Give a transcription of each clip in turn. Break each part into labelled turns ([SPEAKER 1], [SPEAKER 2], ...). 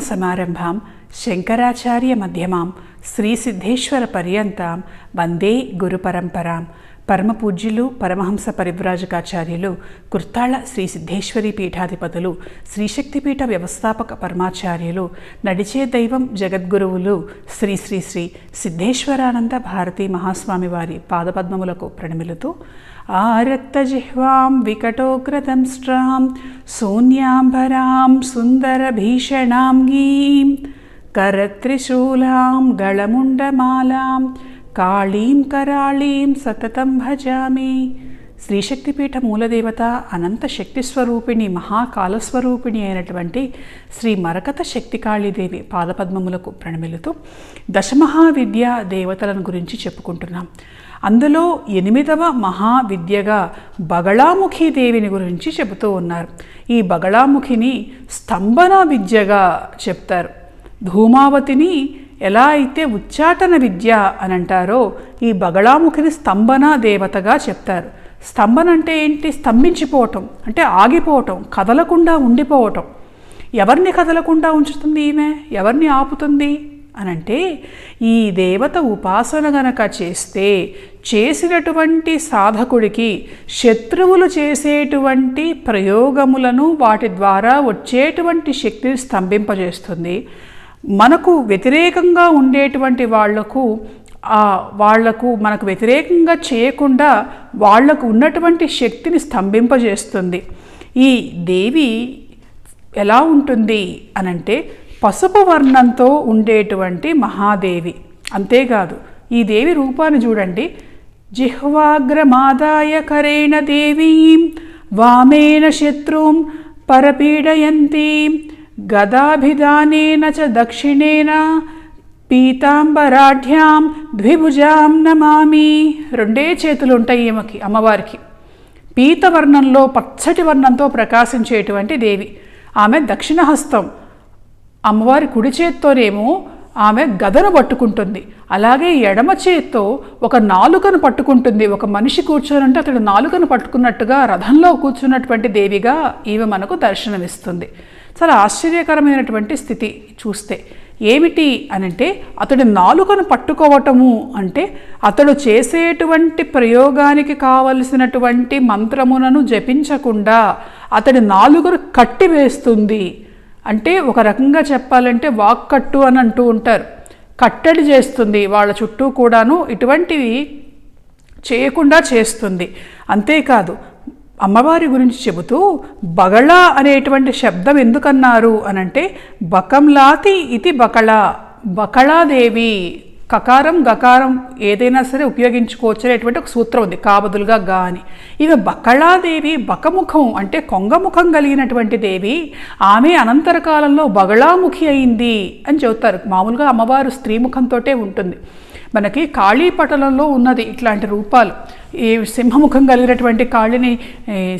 [SPEAKER 1] సమారంభాం శంకరాచార్య మధ్యమాం శ్రీ సిద్ధేశ్వర పరమపూజ్యులు పరమహంస పరివ్రాజకాచార్యులు కుర్తాళ శ్రీ సిద్ధేశ్వరి పీఠాధిపతులు శ్రీశక్తిపీఠ వ్యవస్థాపక పరమాచార్యులు నడిచే దైవం జగద్గురువులు శ్రీ శ్రీ శ్రీ సిద్ధేశ్వరానంద భారతీ మహాస్వామి వారి పాదపద్మములకు ప్రణమిలుతూ ఆరక్తజిహ్వాం వికటోగ్రతంస్ట్రాం శూన్యాంబరాం సుందరభీషణాం గీం కరత్రిశూలాం గళముండమాలాం కాళీం కరాళీం సతతం భజామి శ్రీశక్తిపీఠ మూలదేవత అనంత శక్తి స్వరూపిణి మహాకాలస్వరూపిణి అయినటువంటి శ్రీ మరకత శక్తి కాళీదేవి పాదపద్మములకు ప్రణమిలుతూ దశమహావిద్య దేవతలను గురించి చెప్పుకుంటున్నాం. అందులో ఎనిమిదవ మహావిద్యగా బగళాముఖి దేవిని గురించి చెబుతూ ఉన్నారు. ఈ బగళాముఖిని స్తంభన విద్యగా చెప్తారు. ధూమావతిని ఎలా అయితే ఉచ్చాటన విద్య అని అంటారో ఈ బగళాముఖిని స్తంభన దేవతగా చెప్తారు. స్తంభన అంటే ఏంటి? స్తంభించిపోవటం అంటే ఆగిపోవటం కదలకుండా ఉండిపోవటం. ఎవరిని కదలకుండా ఉంచుతుంది ఈమె? ఎవరిని ఆపుతుంది? అనంటే ఈ దేవత ఉపాసన గనక చేస్తే చేసినటువంటి సాధకుడికి శత్రువులు చేసేటువంటి ప్రయోగములను వాటి ద్వారా వచ్చేటువంటి శక్తిని స్తంభింపజేస్తుంది. మనకు వ్యతిరేకంగా ఉండేటువంటి వాళ్ళకు వాళ్ళకు మనకు వ్యతిరేకంగా చేయకుండా వాళ్ళకు ఉన్నటువంటి శక్తిని స్తంభింపజేస్తుంది. ఈ దేవి ఎలా ఉంటుంది అనంటే పసుపు వర్ణంతో ఉండేటువంటి మహాదేవి. అంతేకాదు ఈ దేవి రూపాన్ని చూడండి. జిహ్వాగ్రమాదాయ కరేణ దేవీం వామేన శత్రుం పరపీడయంతీం గదాభిధానేన చ దక్షిణేన పీతాంబరాఢ్యాం ద్విభుజాం నమామి రెండే చేతులు ఉంటాయి ఈమెకి అమ్మవారికి. పీతవర్ణంలో పచ్చటి వర్ణంతో ప్రకాశించేటువంటి దేవి. ఆమె దక్షిణహస్తం. అమ్మవారి కుడి చేత్తోనేమో ఆమె గదను పట్టుకుంటుంది. అలాగే ఎడమ చేత్తో ఒక నాలుకను పట్టుకుంటుంది. ఒక మనిషి కూర్చోనంటే అతడు నాలుకను పట్టుకున్నట్టుగా రథంలో కూర్చున్నటువంటి దేవిగా ఈమె మనకు దర్శనమిస్తుంది. చాలా ఆశ్చర్యకరమైనటువంటి స్థితి చూస్తే. ఏమిటి అనంటే అతడి నాలుకను పట్టుకోవటము అంటే అతడు చేసేటువంటి ప్రయోగానికి కావలసినటువంటి మంత్రములను జపించకుండా అతడి నాలుకను కట్టివేస్తుంది. అంటే ఒక రకంగా చెప్పాలంటే వాక్కట్టు అని అంటూ ఉంటారు. కట్టడి చేస్తుంది. వాళ్ళ చుట్టూ కూడాను ఇటువంటివి చేయకుండా చేస్తుంది. అంతేకాదు అమ్మవారి గురించి చెబుతూ బగళ అనేటువంటి శబ్దం ఎందుకన్నారు అనంటే బకంలాతి ఇది బకళ బకళాదేవి కకారం గకారం ఏదైనా సరే ఉపయోగించుకోవచ్చు అనేటువంటి ఒక సూత్రం ఉంది కాబదులుగా గా అని. ఇక బకళాదేవి బకముఖం అంటే కొంగముఖం కలిగినటువంటి దేవి ఆమె అనంతర కాలంలో బగళాముఖి అయింది అని చెబుతారు. మామూలుగా అమ్మవారు స్త్రీముఖంతోటే ఉంటుంది. మనకి కాళీపటలలో ఉన్నది ఇట్లాంటి రూపాలు. ఈ సింహముఖం కలిగినటువంటి కాళిని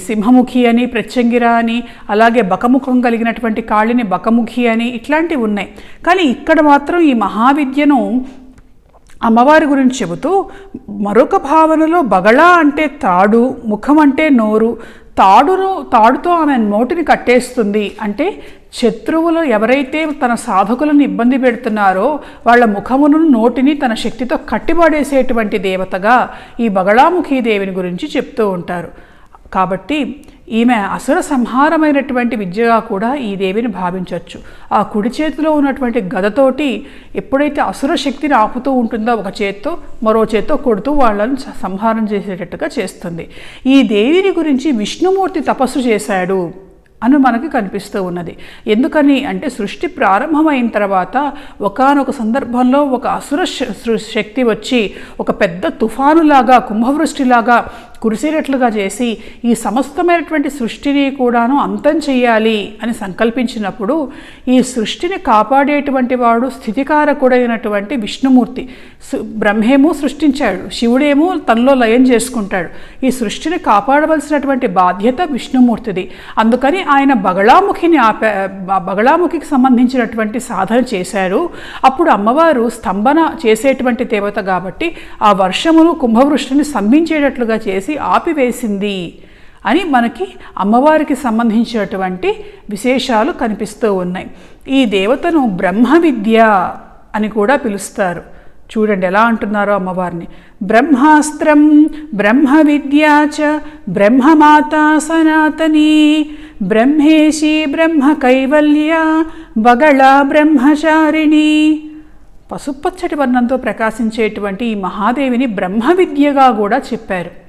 [SPEAKER 1] సింహముఖి అని ప్రత్యంగిర అని అలాగే బకముఖం కలిగినటువంటి కాళిని బకముఖి అని ఇట్లాంటివి ఉన్నాయి. కానీ ఇక్కడ మాత్రం ఈ మహావిద్యను అమ్మవారి గురించి చెబుతూ మరొక భావనలో బగళ అంటే తాడు ముఖం అంటే నోరు తాడును తాడుతో ఆమె నోటిని కట్టేస్తుంది. అంటే శత్రువులు ఎవరైతే తన సాధకులను ఇబ్బంది పెడుతున్నారో వాళ్ళ ముఖమును నోటిని తన శక్తితో కట్టిపడేసేటువంటి దేవతగా ఈ బగళాముఖి దేవిని గురించి చెప్తూ ఉంటారు. కాబట్టి ఈమె అసుర సంహారమైనటువంటి విద్యగా కూడా ఈ దేవిని భావించవచ్చు ఆ కుడి చేతిలో ఉన్నటువంటి గదతోటి ఎప్పుడైతే అసుర శక్తిని ఆపుతూ ఉంటుందో ఒక చేత్తో మరో చేత్తో కొడుతూ వాళ్ళను సంహారం చేసేటట్టుగా చేస్తుంది. ఈ దేవిని గురించి విష్ణుమూర్తి తపస్సు చేశాడు అని మనకి కనిపిస్తూ ఉన్నది. ఎందుకని అంటే సృష్టి ప్రారంభమైన తర్వాత ఒకనొక సందర్భంలో ఒక అసుర శక్తి వచ్చి ఒక పెద్ద తుఫానులాగా కుంభవృష్టిలాగా కురిసేటట్లుగా చేసి ఈ సమస్తమైనటువంటి సృష్టిని కూడాను అంతం చేయాలి అని సంకల్పించినప్పుడు ఈ సృష్టిని కాపాడేటువంటి వాడు స్థితికారకుడైనటువంటి విష్ణుమూర్తి. బ్రహ్మేమో సృష్టించాడు శివుడేమో తనలో లయం చేసుకుంటాడు. ఈ సృష్టిని కాపాడవలసినటువంటి బాధ్యత విష్ణుమూర్తిది. అందుకని ఆయన బగళాముఖిని ఆపే బగళాముఖికి సంబంధించినటువంటి సాధన చేశారు. అప్పుడు అమ్మవారు స్తంభన చేసేటువంటి దేవత కాబట్టి ఆ వర్షమును కుంభవృష్టిని స్తంభించేటట్లుగా చేసి ఆపివేసింది అని మనకి అమ్మవారికి సంబంధించినటువంటి విశేషాలు కనిపిస్తూ ఉన్నాయి. ఈ దేవతను బ్రహ్మ విద్య అని కూడా పిలుస్తారు. చూడండి ఎలా అంటున్నారో అమ్మవారిని. బ్రహ్మాస్త్రం బ్రహ్మ విద్యాచ బ్రహ్మమాత సనాతని బ్రహ్మేశి బ్రహ్మ కైవల్య బగళ బ్రహ్మచారిణి. పసుపచ్చటి వర్ణంతో ప్రకాశించేటువంటి ఈ మహాదేవిని బ్రహ్మ విద్యగా కూడా చెప్పారు.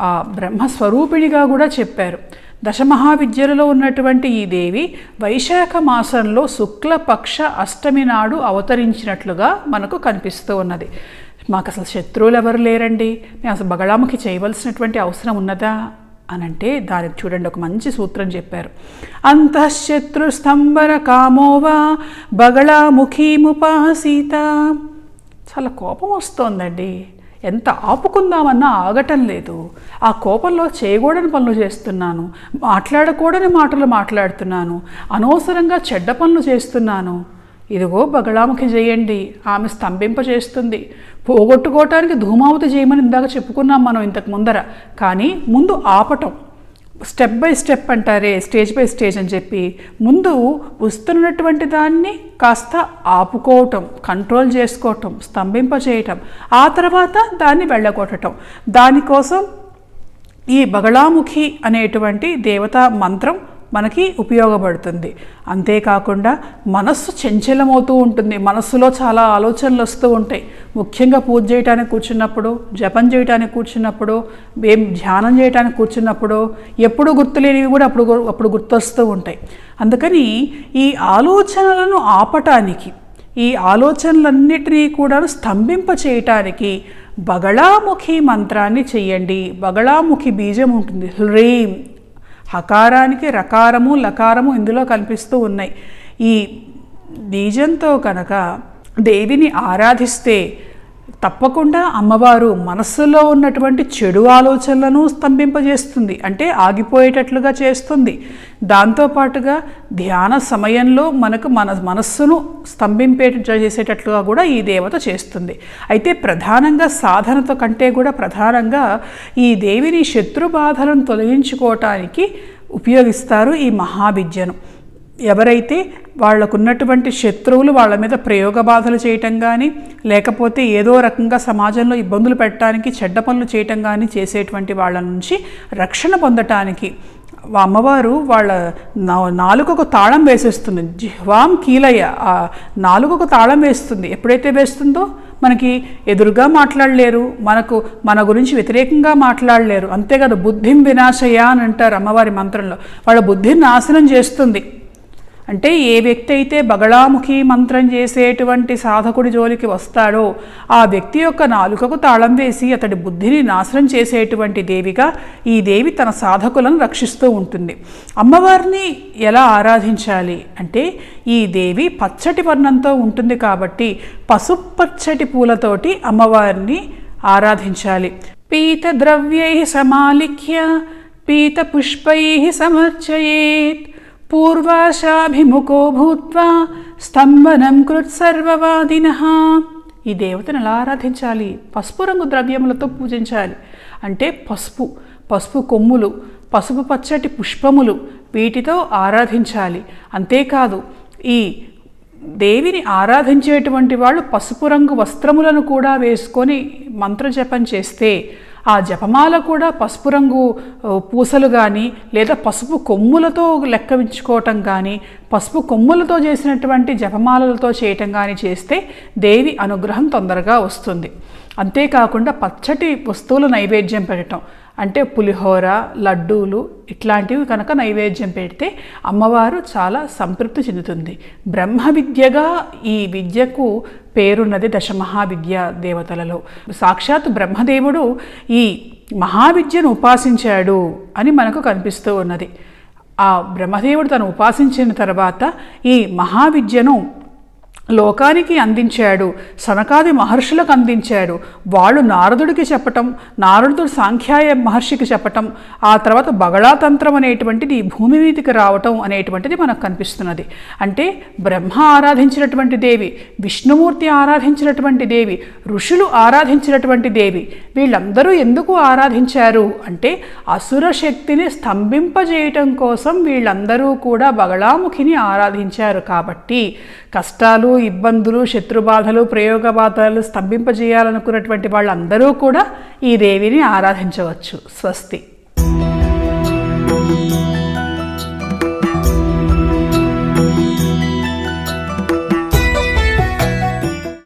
[SPEAKER 1] ఆ బ్రహ్మస్వరూపిణిగా కూడా చెప్పారు. దశమహావిద్యలలో ఉన్నటువంటి ఈ దేవి వైశాఖ మాసంలో శుక్లపక్ష అష్టమి నాడు అవతరించినట్లుగా మనకు కనిపిస్తూ ఉన్నది. మాకు అసలు శత్రువులు ఎవరు లేరండి? మేము అసలు బగళాముఖి చేయవలసినటువంటి అవసరం ఉన్నదా? అనంటే దానికి చూడండి ఒక మంచి సూత్రం చెప్పారు. అంతఃశత్రు స్తంభన కామోవా బగళాముఖీముపాసీత. చాలా కోపం వస్తోందండి. ఎంత ఆపుకుందామన్నా ఆగటం లేదు. ఆ కోపంలో చేయకూడని పనులు చేస్తున్నాను. మాట్లాడకూడని మాటలు మాట్లాడుతున్నాను. అనవసరంగా చెడ్డ పనులు చేస్తున్నాను. ఇదిగో బగళాముఖి చేయండి. ఆమె స్తంభింప చేస్తుంది పోగొట్టుకోవటానికి ధూమావతి చేయమని ఇందాక చెప్పుకున్నాం మనం ఇంతకు ముందర. కానీ ముందు ఆపటం. స్టెప్ బై స్టెప్ అంటారే స్టేజ్ బై స్టేజ్ అని చెప్పి ముందు వస్తున్నటువంటి దాన్ని కాస్త ఆపుకోవటం కంట్రోల్ చేసుకోవటం స్తంభింప చేయటం ఆ తర్వాత దాన్ని వెళ్ళగొట్టటం. దానికోసం ఈ బగళాముఖి అనేటువంటి దేవతా మంత్రం మనకి ఉపయోగపడుతుంది. అంతేకాకుండా మనస్సు చంచలమవుతూ ఉంటుంది. మనస్సులో చాలా ఆలోచనలు వస్తూ ఉంటాయి. ముఖ్యంగా పూజ చేయడానికి కూర్చున్నప్పుడు జపం చేయడానికి కూర్చున్నప్పుడు ఏం ధ్యానం చేయడానికి కూర్చున్నప్పుడు ఎప్పుడు గుర్తులేనివి కూడా అప్పుడు అప్పుడు గుర్తొస్తూ ఉంటాయి. అందుకని ఈ ఆలోచనలను ఆపటానికి ఈ ఆలోచనలన్నిటినీ కూడా స్తంభింప చేయటానికి బగళాముఖి మంత్రాన్ని చేయండి బగళాముఖి బీజం ఉంటుంది. హ్రీం. హకారానికి రకారము లకారము ఇందులో కనిపిస్తూ ఉన్నాయి. ఈ బీజంతో కనుక దేవిని ఆరాధిస్తే తప్పకుండా అమ్మవారు మనస్సులో ఉన్నటువంటి చెడు ఆలోచనలను స్తంభింపజేస్తుంది అంటే ఆగిపోయేటట్లుగా చేస్తుంది. దాంతోపాటుగా ధ్యాన సమయంలో మనకు మన మనస్సును స్తంభింపే చేసేటట్లుగా కూడా ఈ దేవత చేస్తుంది. అయితే ప్రధానంగా సాధనతో కంటే కూడా ప్రధానంగా ఈ దేవిని శత్రు బాధలను తొలగించుకోవటానికి ఉపయోగిస్తారు ఈ మహావిద్యను. ఎవరైతే వాళ్ళకున్నటువంటి శత్రువులు వాళ్ళ మీద ప్రయోగ బాధలు చేయటం కానీ లేకపోతే ఏదో రకంగా సమాజంలో ఇబ్బందులు పెట్టడానికి చెడ్డ పనులు చేయటం కానీ చేసేటువంటి వాళ్ళ నుంచి రక్షణ పొందటానికి అమ్మవారు వాళ్ళ నా- నాలుకకు తాళం వేసేస్తుంది. జిహ్వాం కీలయ్య ఆ నాలుకకు తాళం వేస్తుంది. ఎప్పుడైతే వేస్తుందో మనకి ఎదురుగా మాట్లాడలేరు. మనకు మన గురించి వ్యతిరేకంగా మాట్లాడలేరు. అంతేకాదు బుద్ధిం వినాశయ అని అంటారు అమ్మవారి మంత్రంలో. వాళ్ళ బుద్ధిని నాశనం చేస్తుంది. అంటే ఏ వ్యక్తి అయితే బగళాముఖి మంత్రం చేసేటువంటి సాధకుడి జోలికి వస్తాడో ఆ వ్యక్తి యొక్క నాలుకకు తాళం వేసి అతడి బుద్ధిని నాశనం చేసేటువంటి దేవిగా ఈ దేవి తన సాధకులను రక్షిస్తూ ఉంటుంది. అమ్మవారిని ఎలా ఆరాధించాలి? అంటే ఈ దేవి పచ్చటి వర్ణంతో ఉంటుంది కాబట్టి పసుపచ్చటి పూలతోటి అమ్మవారిని ఆరాధించాలి. పీత ద్రవ్యై సమాలిఖ్య పీత పుష్పై సమర్చయేత్ పూర్వాశాభిముఖో భూత్వా స్తంభనం కృత్సర్వవాదిన ఈ దేవతను ఎలా ఆరాధించాలి. పసుపు రంగు ద్రవ్యములతో పూజించాలి. అంటే పసుపు పసుపు కొమ్ములు పసుపు పచ్చటి పుష్పములు వీటితో ఆరాధించాలి. అంతేకాదు ఈ దేవిని ఆరాధించేటువంటి వాళ్ళు పసుపు రంగు వస్త్రములను కూడా వేసుకొని మంత్రజపం చేస్తే ఆ జపమాల కూడా పసుపు రంగు పూసలు కానీ లేదా పసుపు కొమ్ములతో లెక్కవించుకోవటం కానీ పసుపు కొమ్ములతో చేసినటువంటి జపమాలలతో చేయటం కానీ చేస్తే దేవి అనుగ్రహం తొందరగా వస్తుంది. అంతేకాకుండా పచ్చటి వస్తువులు నైవేద్యం పెట్టడం అంటే పులిహోర లడ్డూలు ఇట్లాంటివి కనుక నైవేద్యం పెడితే అమ్మవారు చాలా సంతృప్తి చెందుతుంది. బ్రహ్మ విద్యగా ఈ విద్యకు పేరున్నది దశమహావిద్య దేవతలలో. సాక్షాత్ బ్రహ్మదేవుడు ఈ మహావిద్యను ఉపాసించాడు అని మనకు కనిపిస్తూ ఉన్నది. ఆ బ్రహ్మదేవుడు తను ఉపాసించిన తర్వాత ఈ మహావిద్యను లోకానికి అందించాడు. సనకాది మహర్షులకు అందించాడు. వాళ్ళు నారదుడికి చెప్పటం నారదుడు సాంఖ్యాయ మహర్షికి చెప్పటం ఆ తర్వాత బగళాతంత్రం అనేటువంటిది భూమి మీదకి రావటం అనేటువంటిది మనకు కనిపిస్తున్నది. అంటే బ్రహ్మ ఆరాధించినటువంటి దేవి విష్ణుమూర్తి ఆరాధించినటువంటి దేవి ఋషులు ఆరాధించినటువంటి దేవి వీళ్ళందరూ ఎందుకు ఆరాధించారు? అంటే అసుర శక్తిని స్తంభింపజేయటం కోసం వీళ్ళందరూ కూడా బగళాముఖిని ఆరాధించారు కాబట్టి కష్టాలు ఇబ్బందులు శత్రుబాధలు ప్రయోగ బాధలు స్తంభింపజేయాలనుకున్నటువంటి వాళ్ళందరూ కూడా ఈ దేవిని ఆరాధించవచ్చు. స్వస్తి.